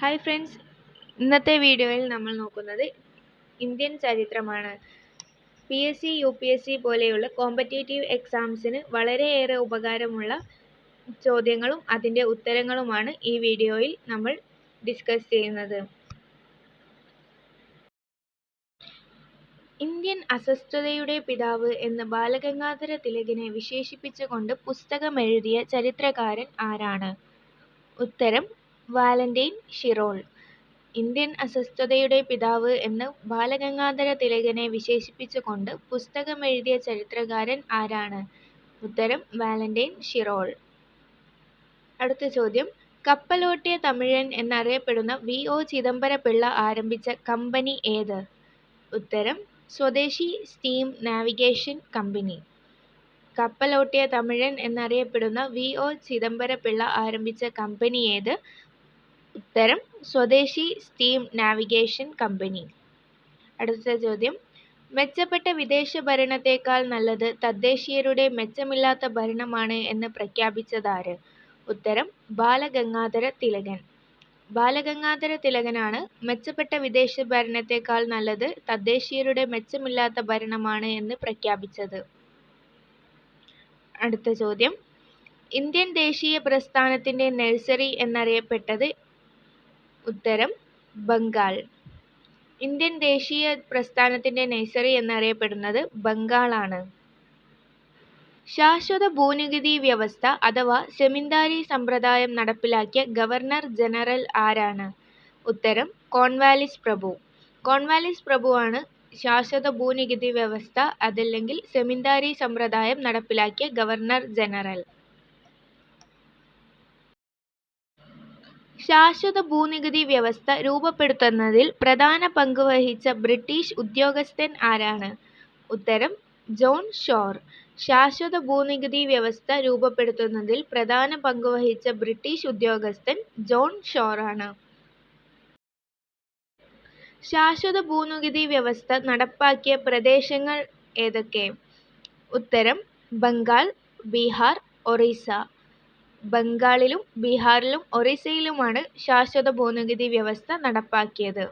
Hi friends ഇന്നത്തെ വീഡിയോയിൽ നമ്മൾ നോക്കുന്നത് ഇന്ത്യൻ ചരിത്രമാണ്. P S C U P S C പോലെയുള്ള കോമ്പറ്റേറ്റീവ് എക്സാംസിന് വളരെയേറെ ഉപകാരമുള്ള ചോദ്യങ്ങളും അതിന്റെ ഉത്തരങ്ങളുമാണ് ഈ വീഡിയോയിൽ നമ്മൾ ഡിസ്കസ് ചെയ്യുന്നത്. ഇന്ത്യൻ അസ്വസ്ഥതയുടെ പിതാവ് എന്ന് ബാലഗംഗാധര തിലകിനെ വിശേഷിപ്പിച്ചുകൊണ്ട് പുസ്തകമെഴുതിയ ചരിത്രകാരൻ ആരാണ്? ഉത്തരം വാലന്റൈൻ ഷിറോൾ ഇന്ത്യൻ അസ്വസ്ഥതയുടെ പിതാവ് എന്ന് ബാലഗംഗാധര തിലകനെ വിശേഷിപ്പിച്ചുകൊണ്ട് പുസ്തകമെഴുതിയ ചരിത്രകാരൻ ആരാണ്? ഉത്തരം വാലന്റൈൻ ഷിറോൾ. അടുത്ത ചോദ്യം. കപ്പലോട്ടിയ തമിഴൻ എന്നറിയപ്പെടുന്ന വി. ഒ. ചിദംബരപിള്ള ആരംഭിച്ച കമ്പനി ഏത്? ഉത്തരം സ്വദേശി സ്റ്റീം നാവിഗേഷൻ കമ്പനി. കപ്പലോട്ടിയ തമിഴൻ എന്നറിയപ്പെടുന്ന വി. ഒ. ചിദംബരപിള്ള ആരംഭിച്ച കമ്പനി ഏത്? ഉത്തരം സ്വദേശി സ്റ്റീം നാവിഗേഷൻ കമ്പനി. അടുത്ത ചോദ്യം. മെച്ചപ്പെട്ട വിദേശ ഭരണത്തേക്കാൾ നല്ലത് തദ്ദേശീയരുടെ മെച്ചമില്ലാത്ത ഭരണമാണ് എന്ന് പ്രഖ്യാപിച്ചതാര്? ഉത്തരം ബാലഗംഗാധര തിലകൻ. ബാലഗംഗാധര തിലകനാണ് മെച്ചപ്പെട്ട വിദേശ ഭരണത്തേക്കാൾ നല്ലത് തദ്ദേശീയരുടെ മെച്ചമില്ലാത്ത ഭരണമാണ് എന്ന് പ്രഖ്യാപിച്ചത്. അടുത്ത ചോദ്യം. ഇന്ത്യൻ ദേശീയ പ്രസ്ഥാനത്തിന്റെ നഴ്സറി എന്നറിയപ്പെട്ടത് ഉത്തരം ബംഗാൾ. ഇന്ത്യൻ ദേശീയ പ്രസ്ഥാനത്തിന്റെ നഴ്സറി എന്നറിയപ്പെടുന്നത് ബംഗാളാണ്. ശാശ്വത ഭൂനികുതി വ്യവസ്ഥ അഥവാ സെമിന്ദാരി സമ്പ്രദായം നടപ്പിലാക്കിയ ഗവർണർ ജനറൽ ആരാണ്? ഉത്തരം കോൺവാലിസ് പ്രഭു. കോൺവാലിസ് പ്രഭുവാണ് ശാശ്വത ഭൂനികുതി വ്യവസ്ഥ അതല്ലെങ്കിൽ സെമിന്ദാരി സമ്പ്രദായം നടപ്പിലാക്കിയ ഗവർണർ ജനറൽ. ശാശ്വത ഭൂനികുതി വ്യവസ്ഥ രൂപപ്പെടുത്തുന്നതിൽ പ്രധാന പങ്ക് വഹിച്ച ബ്രിട്ടീഷ് ഉദ്യോഗസ്ഥൻ ആരാണ്? ഉത്തരം ജോൺ ഷോർ. ശാശ്വത ഭൂനികുതി വ്യവസ്ഥ രൂപപ്പെടുത്തുന്നതിൽ പ്രധാന പങ്ക് വഹിച്ച ബ്രിട്ടീഷ് ഉദ്യോഗസ്ഥൻ ജോൺ ഷോറാണ്. ശാശ്വത ഭൂനികുതി വ്യവസ്ഥ നടപ്പാക്കിയ പ്രദേശങ്ങൾ ഏതൊക്കെ? ഉത്തരം ബംഗാൾ ബീഹാർ ഒറീസ. ബംഗാളിലും ബീഹാറിലും ഒറീസയിലുമാണ് ശാശ്വത ഭൂനികുതി വ്യവസ്ഥ നടപ്പാക്കിയത്.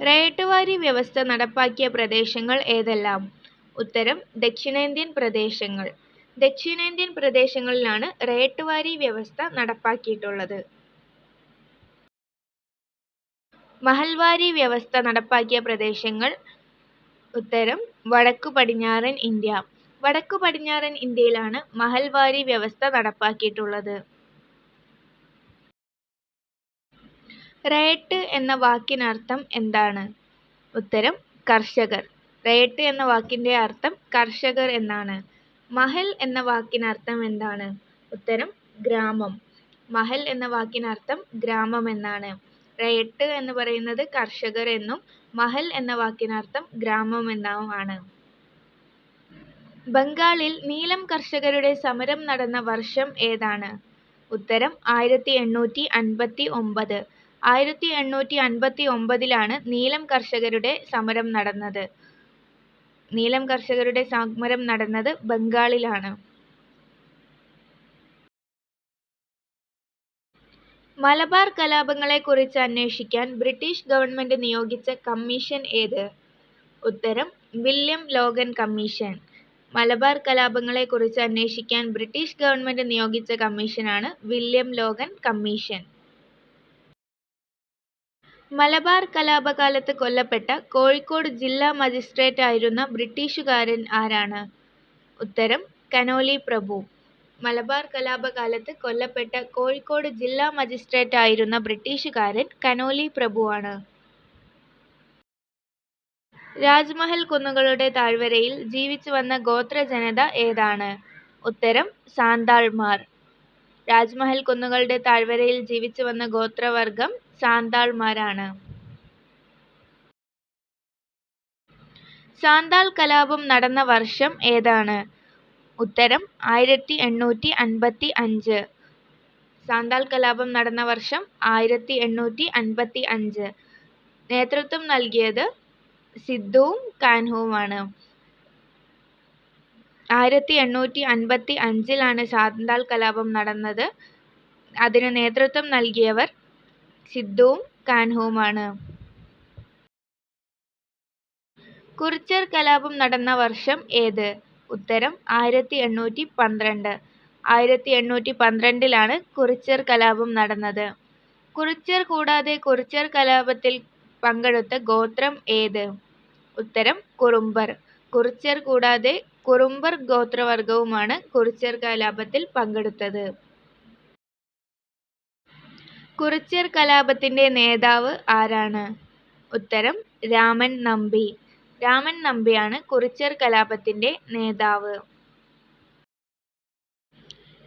റേട്ടുവാരി വ്യവസ്ഥ നടപ്പാക്കിയ പ്രദേശങ്ങൾ ഏതെല്ലാം? ഉത്തരം ദക്ഷിണേന്ത്യൻ പ്രദേശങ്ങൾ. ദക്ഷിണേന്ത്യൻ പ്രദേശങ്ങളിലാണ് റേട്ടുവാരി വ്യവസ്ഥ നടപ്പാക്കിയിട്ടുള്ളത്. മഹൽവാരി വ്യവസ്ഥ നടപ്പാക്കിയ പ്രദേശങ്ങൾ ഉത്തരം വടക്കു പടിഞ്ഞാറൻ ഇന്ത്യ. വടക്കു പടിഞ്ഞാറൻ ഇന്ത്യയിലാണ് മഹൽവാരി വ്യവസ്ഥ നടപ്പാക്കിയിട്ടുള്ളത്. റേട്ട് എന്ന വാക്കിനർത്ഥം എന്താണ്? ഉത്തരം കർഷകർ. റേട്ട് എന്ന വാക്കിന്റെ അർത്ഥം കർഷകർ എന്നാണ്. മഹൽ എന്ന വാക്കിനർത്ഥം എന്താണ്? ഉത്തരം ഗ്രാമം. മഹൽ എന്ന വാക്കിനർത്ഥം ഗ്രാമം എന്നാണ്. റേട്ട് എന്ന് പറയുന്നത് കർഷകർ എന്നും മഹൽ എന്ന വാക്കിനർത്ഥം ഗ്രാമം എന്നുമാണ് ബംഗാളിൽ നീലം കർഷകരുടെ സമരം നടന്ന വർഷം ഏതാണ്? ഉത്തരം ആയിരത്തി എണ്ണൂറ്റി അൻപത്തി ഒമ്പത് ആയിരത്തി എണ്ണൂറ്റി അൻപത്തി ഒമ്പതിലാണ് നീലം കർഷകരുടെ സമരം നടന്നത്. നീലം കർഷകരുടെ സമരം നടന്നത് ബംഗാളിലാണ്. മലബാർ കലാപങ്ങളെക്കുറിച്ച് അന്വേഷിക്കാൻ ബ്രിട്ടീഷ് ഗവൺമെന്റ് നിയോഗിച്ച കമ്മീഷൻ ഏത്? ഉത്തരം വില്യം ലോഗൻ കമ്മീഷൻ. മലബാർ കലാപങ്ങളെക്കുറിച്ച് അന്വേഷിക്കാൻ ബ്രിട്ടീഷ് ഗവൺമെന്റ് നിയോഗിച്ച കമ്മീഷനാണ് വില്യം ലോഗൻ കമ്മീഷൻ. മലബാർ കലാപകാലത്ത് കൊല്ലപ്പെട്ട കോഴിക്കോട് ജില്ലാ മജിസ്ട്രേറ്റ് ആയിരുന്ന ബ്രിട്ടീഷുകാരൻ ആരാണ്? ഉത്തരം കനോലി പ്രഭു. മലബാർ കലാപകാലത്ത് കൊല്ലപ്പെട്ട കോഴിക്കോട് ജില്ലാ മജിസ്ട്രേറ്റ് ആയിരുന്ന ബ്രിട്ടീഷുകാരൻ കനോലി പ്രഭുവാണ് രാജ്മഹൽ കുന്നുകളുടെ താഴ്വരയിൽ ജീവിച്ചു വന്ന ഗോത്ര ജനത ഏതാണ്? ഉത്തരം സാന്താൾമാർ. രാജ്മഹൽ കുന്നുകളുടെ താഴ്വരയിൽ ജീവിച്ചു വന്ന ഗോത്രവർഗം സാന്താൾമാരാണ്. സാന്താൾ കലാപം നടന്ന വർഷം ഏതാണ്? ഉത്തരം ആയിരത്തി എണ്ണൂറ്റി അൻപത്തി അഞ്ച് സാന്താൾ കലാപം നടന്ന വർഷം ആയിരത്തി എണ്ണൂറ്റി അൻപത്തി അഞ്ച് നേതൃത്വം നൽകിയത് സിദ്ധുവും കാൻഹുവുമാണ് ആയിരത്തി എണ്ണൂറ്റി അൻപത്തി അഞ്ചിലാണ് സാന്താൾ കലാപം നടന്നത് അതിന് നേതൃത്വം നൽകിയവർ സിദ്ധുവും കാൻഹുവുമാണ്. കുറിച്യർ കലാപം നടന്ന വർഷം ഏത്? ഉത്തരം ആയിരത്തി എണ്ണൂറ്റി പന്ത്രണ്ട്. ആയിരത്തി എണ്ണൂറ്റി പന്ത്രണ്ടിലാണ് കുറിച്യർ കലാപം നടന്നത്. കുറിച്യർ കൂടാതെ കുറിച്യർ കലാപത്തിൽ പങ്കെടുത്ത ഗോത്രം ഏത്? ഉത്തരം കുറുമ്പർ. കുറിച്യർ കൂടാതെ കുറുമ്പർ ഗോത്രവർഗവുമാണ് കുറിച്യർ കലാപത്തിൽ പങ്കെടുത്തത്. കുറിച്യർ കലാപത്തിന്റെ നേതാവ് ആരാണ്? ഉത്തരം രാമൻ നമ്പി. രാമൻ നമ്പിയാണ് കുറിച്യർ കലാപത്തിന്റെ നേതാവ്.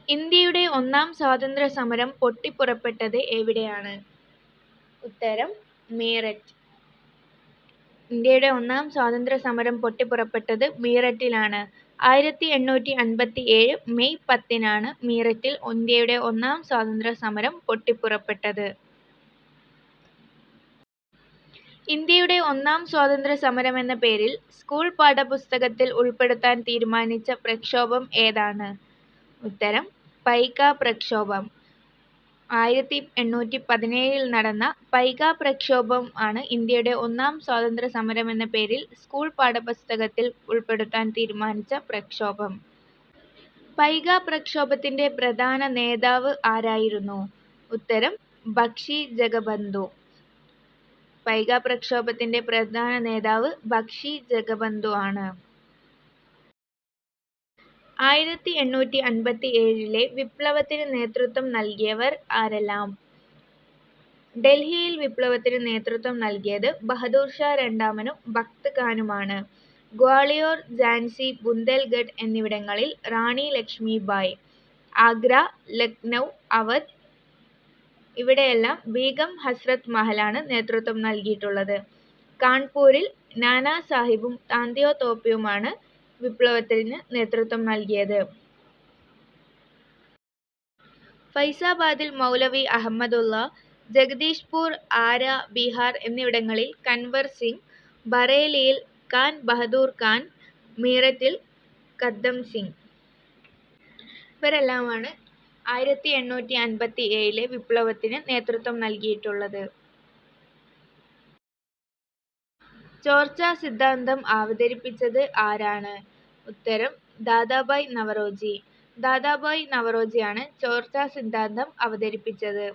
ഇന്ത്യയുടെ ഒന്നാം സ്വാതന്ത്ര്യസമരം പൊട്ടിപ്പുറപ്പെട്ടത് എവിടെയാണ്? ഉത്തരം മീററ്റ്. ഇന്ത്യയുടെ ഒന്നാം സ്വാതന്ത്ര്യ സമരം പൊട്ടിപ്പുറപ്പെട്ടത് മീററ്റിലാണ്. ആയിരത്തി എണ്ണൂറ്റി അൻപത്തിഏഴ് മെയ് പത്തിനാണ് മീററ്റിൽ ഇന്ത്യയുടെ ഒന്നാം സ്വാതന്ത്ര്യ സമരം പൊട്ടിപ്പുറപ്പെട്ടത്. ഇന്ത്യയുടെ ഒന്നാം സ്വാതന്ത്ര്യ സമരം എന്ന പേരിൽ സ്കൂൾ പാഠപുസ്തകത്തിൽ ഉൾപ്പെടുത്താൻ തീരുമാനിച്ച പ്രക്ഷോഭം ഏതാണ്? ഉത്തരം പൈക പ്രക്ഷോഭം. ആയിരത്തി എണ്ണൂറ്റി പതിനേഴിൽ നടന്ന പൈക പ്രക്ഷോഭം ആണ് ഇന്ത്യയുടെ ഒന്നാം സ്വാതന്ത്ര്യ സമരം എന്ന പേരിൽ സ്കൂൾ പാഠപുസ്തകത്തിൽ ഉൾപ്പെടുത്താൻ തീരുമാനിച്ച പ്രക്ഷോഭം. പൈക പ്രക്ഷോഭത്തിന്റെ പ്രധാന നേതാവ് ആരായിരുന്നു? ഉത്തരം ബക്ഷി ജഗബന്ധു. പൈക പ്രക്ഷോഭത്തിന്റെ പ്രധാന നേതാവ് ബക്ഷി ജഗബന്ധു ആണ്. ആയിരത്തി എണ്ണൂറ്റി അൻപത്തിഏഴിലെ വിപ്ലവത്തിന് നേതൃത്വം നൽകിയവർ ആരെല്ലാം? ഡൽഹിയിൽ വിപ്ലവത്തിന് നേതൃത്വം നൽകിയത് ബഹദൂർ ഷാ രണ്ടാമനും ബഖ്ത് ഖാനുമാണ്. ഗ്വാളിയോർ, ഝാൻസി, ബുന്ദേൽഖണ്ഡ് എന്നിവിടങ്ങളിൽ റാണി ലക്ഷ്മീബായ്. ആഗ്ര, ലക്നൗ, അവധ് ഇവിടെയെല്ലാം ബീഗം ഹസ്രത് മഹലാണ് നേതൃത്വം നൽകിയിട്ടുള്ളത്. കാൺപൂരിൽ നാനാ സാഹിബും താന്തിയോ തോപ്പെയുമാണ് വിപ്ലവത്തിന് നേതൃത്വം നൽകിയത്. ഫൈസാബാദിൽ മൗലവി അഹമ്മദുള്ള, ജഗദീശ്പൂർ, ആര, ബിഹാർ എന്നിവിടങ്ങളിൽ കൻവർ സിംഗ്, ബറേലിയിൽ ഖാൻ ബഹദൂർ ഖാൻ, മീററ്റിൽ കദ്ദം സിംഗ്. ഇവരെല്ലാമാണ് ആയിരത്തി എണ്ണൂറ്റി അൻപത്തിഏഴിലെ വിപ്ലവത്തിന് നേതൃത്വം നൽകിയിട്ടുള്ളത്. ചോർച്ചാ സിദ്ധാന്തം അവതരിപ്പിച്ചത് ആരാണ്? ഉത്തരം ദാദാഭായ് നവറോജി. ദാദാഭായ് നവറോജിയാണ് ചോർച്ച സിദ്ധാന്തം അവതരിപ്പിച്ചത്.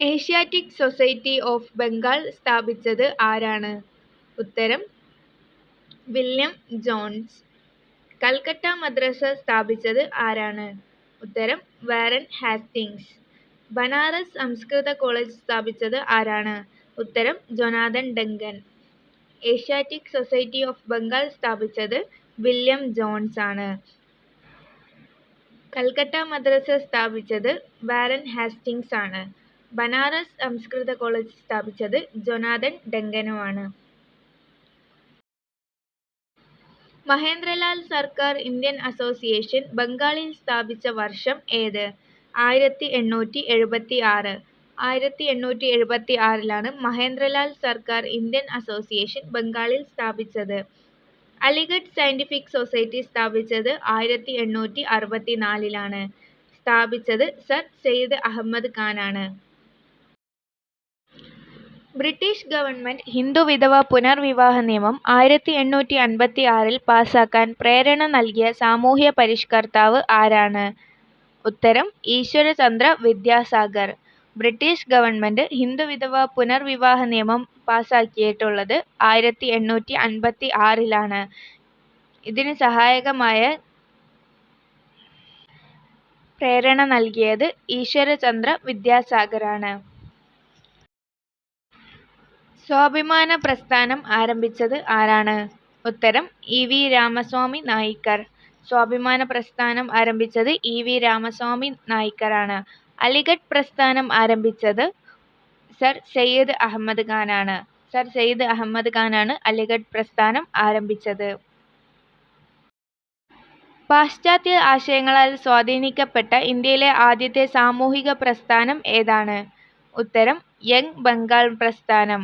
ഏഷ്യാറ്റിക് സൊസൈറ്റി ഓഫ് ബംഗാൾ സ്ഥാപിച്ചത് ആരാണ്? ഉത്തരം വില്യം ജോൺസ്. കൽക്കട്ട മദ്രസ സ്ഥാപിച്ചത് ആരാണ്? ഉത്തരം വാരൻ ഹാസ്റ്റിങ്സ്. ബനാറസ് സംസ്കൃത കോളേജ് സ്ഥാപിച്ചത് ആരാണ്? ഉത്തരം Jonathan Duncan. Asiatic society of Bengal സ്ഥാപിച്ചത് വില്യം ജോൺസ് ആണ്. കൽക്കട്ട മദ്രസ സ്ഥാപിച്ചത് വാരൻ ഹാസ്റ്റിങ്സ് ആണ്. ബനാറസ് സംസ്കൃത കോളേജ് സ്ഥാപിച്ചത് ജൊനാഥൻ ഡങ്കനുമാണ്. മഹേന്ദ്രലാൽ സർക്കാർ ഇന്ത്യൻ അസോസിയേഷൻ ബംഗാളിൽ സ്ഥാപിച്ച വർഷം ഏത്? ആയിരത്തി എണ്ണൂറ്റി എഴുപത്തിആറ്. ആയിരത്തി എണ്ണൂറ്റി എഴുപത്തി ആറിലാണ് മഹേന്ദ്രലാൽ സർക്കാർ ഇന്ത്യൻ അസോസിയേഷൻ ബംഗാളിൽ സ്ഥാപിച്ചത്. അലിഗഡ് സയന്റിഫിക് സൊസൈറ്റി സ്ഥാപിച്ചത് ആയിരത്തി എണ്ണൂറ്റി അറുപത്തിനാലിലാണ്. സ്ഥാപിച്ചത് സർ സെയ്ദ് അഹമ്മദ് ഖാനാണ്. ബ്രിട്ടീഷ് ഗവൺമെന്റ് ഹിന്ദു വിധവ പുനർവിവാഹ നിയമം ആയിരത്തി എണ്ണൂറ്റി അൻപത്തിആറിൽ പാസാക്കാൻ പ്രേരണ നൽകിയ സാമൂഹ്യ പരിഷ്കർത്താവ് ആരാണ്? ഉത്തരം ഈശ്വരചന്ദ്ര വിദ്യാസാഗർ. ബ്രിട്ടീഷ് ഗവൺമെന്റ് ഹിന്ദു വിധവാ പുനർവിവാഹ നിയമം പാസാക്കിയിട്ടുള്ളത് ആയിരത്തി എണ്ണൂറ്റി അൻപത്തി ആറിലാണ്. ഇതിന് സഹായകമായ പ്രേരണ നൽകിയത് ഈശ്വരചന്ദ്ര വിദ്യാസാഗറാണ്. സ്വാഭിമാന പ്രസ്ഥാനം ആരംഭിച്ചത് ആരാണ്? ഉത്തരം ഇ. വി. രാമസ്വാമി നായിക്കർ. സ്വാഭിമാന പ്രസ്ഥാനം ആരംഭിച്ചത് ഇ. വി. രാമസ്വാമി നായിക്കരാണ്. അലിഗഢ് പ്രസ്ഥാനം ആരംഭിച്ചത് സർ സയ്യിദ് അഹമ്മദ് ഖാനാണ്. സർ സയ്യിദ് അഹമ്മദ് ഖാനാണ് അലിഗഢ് പ്രസ്ഥാനം ആരംഭിച്ചത്. പാശ്ചാത്യ ആശയങ്ങളാൽ സ്വാധീനിക്കപ്പെട്ട ഇന്ത്യയിലെ ആദ്യത്തെ സാമൂഹിക പ്രസ്ഥാനം ഏതാണ്? ഉത്തരം യങ് ബംഗാൾ പ്രസ്ഥാനം.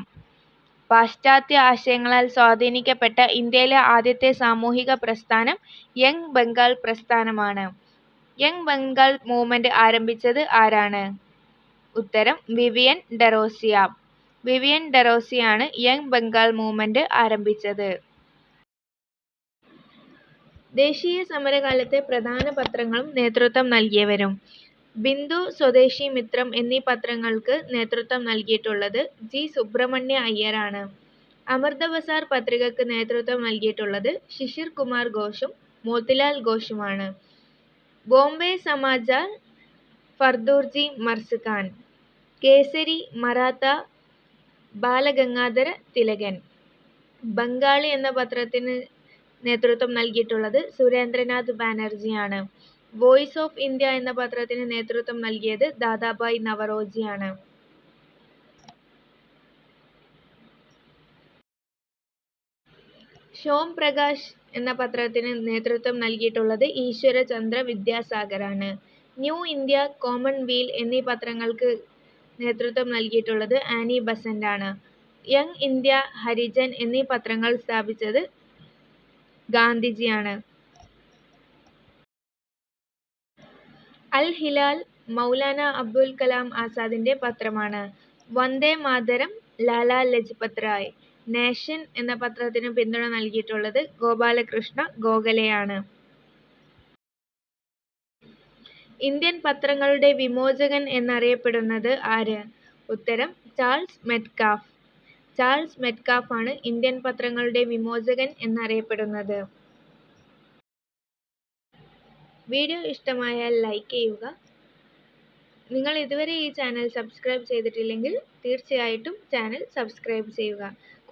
പാശ്ചാത്യ ആശയങ്ങളാൽ സ്വാധീനിക്കപ്പെട്ട ഇന്ത്യയിലെ ആദ്യത്തെ സാമൂഹിക പ്രസ്ഥാനം യങ് ബംഗാൾ പ്രസ്ഥാനമാണ്. യങ് ബംഗാൾ മൂവ്മെന്റ് ആരംഭിച്ചത് ആരാണ്? ഉത്തരം വിവിയൻ ഡെറോസിയ. വിവിയൻ ഡെറോസിയാണ് യങ് ബംഗാൾ മൂവ്മെന്റ് ആരംഭിച്ചത്. ദേശീയ സമരകാലത്തെ പ്രധാന പത്രങ്ങളും നേതൃത്വം നൽകിയവരും. ബിന്ദു സ്വദേശി മിത്രം എന്നീ പത്രങ്ങൾക്ക് നേതൃത്വം നൽകിയിട്ടുള്ളത് ജി സുബ്രഹ്മണ്യ അയ്യരാണ്. അമൃത ബസാർ പത്രികക്ക് നേതൃത്വം നൽകിയിട്ടുള്ളത് ശിശിർ കുമാർ ഘോഷും മോത്തിലാൽ ഘോഷുമാണ്. ബോംബെ സമാചാർ ഫർദൂർജി മർസുഖാൻ കേസരി മറാത്ത ബാലഗംഗാധര തിലകൻ ബംഗാളി എന്ന പത്രത്തിന് നേതൃത്വം നൽകിയിട്ടുള്ളത് സുരേന്ദ്രനാഥ് ബാനർജിയാണ്. വോയിസ് ഓഫ് ഇന്ത്യ എന്ന പത്രത്തിന് നേതൃത്വം നൽകിയത് ദാദാഭായ് നവറോജിയാണ്. ഷോം പ്രകാശ് എന്ന പത്രത്തിന് നേതൃത്വം നൽകിയിട്ടുള്ളത് ഈശ്വരചന്ദ്ര വിദ്യാസാഗറാണ് ന്യൂ ഇന്ത്യ കോമൺവീൽ എന്നീ പത്രങ്ങൾക്ക് നേതൃത്വം നൽകിയിട്ടുള്ളത് ആനി ബസന്റാണ്. യങ് ഇന്ത്യ ഹരിജൻ എന്നീ പത്രങ്ങൾ സ്ഥാപിച്ചത് ഗാന്ധിജിയാണ്. അൽ ഹിലാൽ മൗലാന അബുൽ കലാം ആസാദിന്റെ പത്രമാണ്. വന്ദേ മാതരം ലാലാ ലജ്പത് റായ്. നേഷൻ എന്ന പത്രത്തിന് പിന്തുണ നൽകിയിട്ടുള്ളത് ഗോപാലകൃഷ്ണ ഗോഖലെയാണ്. ഇന്ത്യൻ പത്രങ്ങളുടെ വിമോചകൻ എന്നറിയപ്പെടുന്നത് ആര്? ഉത്തരം ചാൾസ് മെറ്റ്കാഫ്. ചാൾസ് ആണ് ഇന്ത്യൻ പത്രങ്ങളുടെ വിമോചകൻ എന്നറിയപ്പെടുന്നത്. വീഡിയോ ഇഷ്ടമായാൽ ലൈക്ക് ചെയ്യുക. നിങ്ങൾ ഇതുവരെ ഈ ചാനൽ സബ്സ്ക്രൈബ് ചെയ്തിട്ടില്ലെങ്കിൽ തീർച്ചയായിട്ടും ചാനൽ സബ്സ്ക്രൈബ് ചെയ്യുക.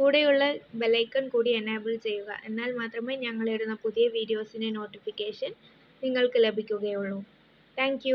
കൂടെയുള്ള ബെലൈക്കൺ കൂടി എനേബിൾ ചെയ്യുക. എന്നാൽ മാത്രമേ ഞങ്ങളിടുന്ന പുതിയ വീഡിയോസിന്റെ നോട്ടിഫിക്കേഷൻ നിങ്ങൾക്ക് ലഭിക്കുകയുള്ളൂ. താങ്ക്